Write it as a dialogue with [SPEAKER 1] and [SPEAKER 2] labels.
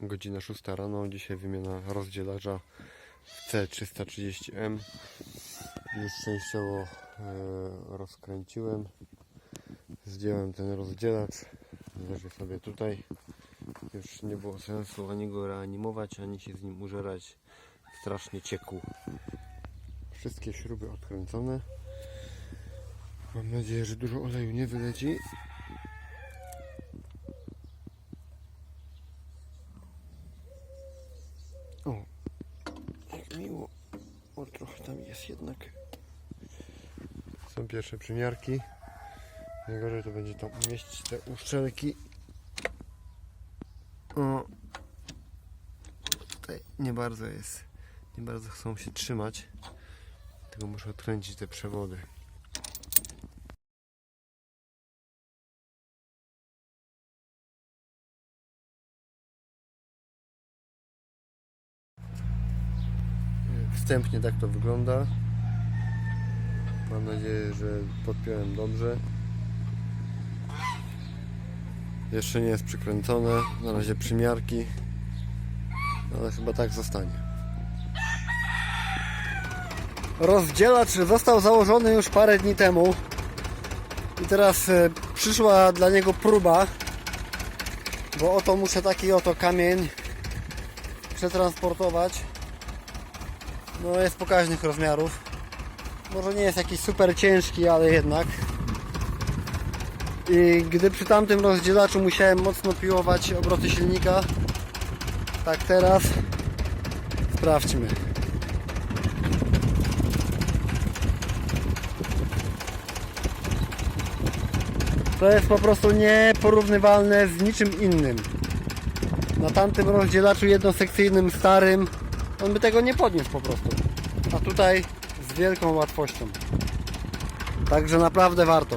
[SPEAKER 1] Godzina 6 rano. Dzisiaj wymiana rozdzielacza w C330M. Już częściowo e, rozkręciłem. Zdjąłem ten rozdzielacz. Leży sobie tutaj. Już nie było sensu ani go reanimować, ani się z nim użerać. Strasznie ciekł. Wszystkie śruby odkręcone. Mam nadzieję, że dużo oleju nie wyleci. O, jak miło. O, trochę tam jest jednak. Są pierwsze przymiarki. Najgorzej to będzie tam umieścić te uszczelki. O, tutaj nie bardzo jest. Nie bardzo chcą się trzymać. Tylko muszę odkręcić te przewody. Wstępnie tak to wygląda. Mam nadzieję, że podpiąłem dobrze. Jeszcze nie jest przykręcone. Na razie przymiarki. Ale chyba tak zostanie. Rozdzielacz został założony już parę dni temu. I teraz e, przyszła dla niego próba. Bo oto muszę taki oto kamień przetransportować. No jest pokaźnych rozmiarów. Może nie jest jakiś super ciężki, ale jednak. I gdy przy tamtym rozdzielaczu musiałem mocno piłować obroty silnika, tak teraz sprawdźmy. To jest po prostu nieporównywalne z niczym innym. Na tamtym rozdzielaczu jednosekcyjnym, starym, on by tego nie podniósł po prostu. A tutaj z wielką łatwością. Także naprawdę warto.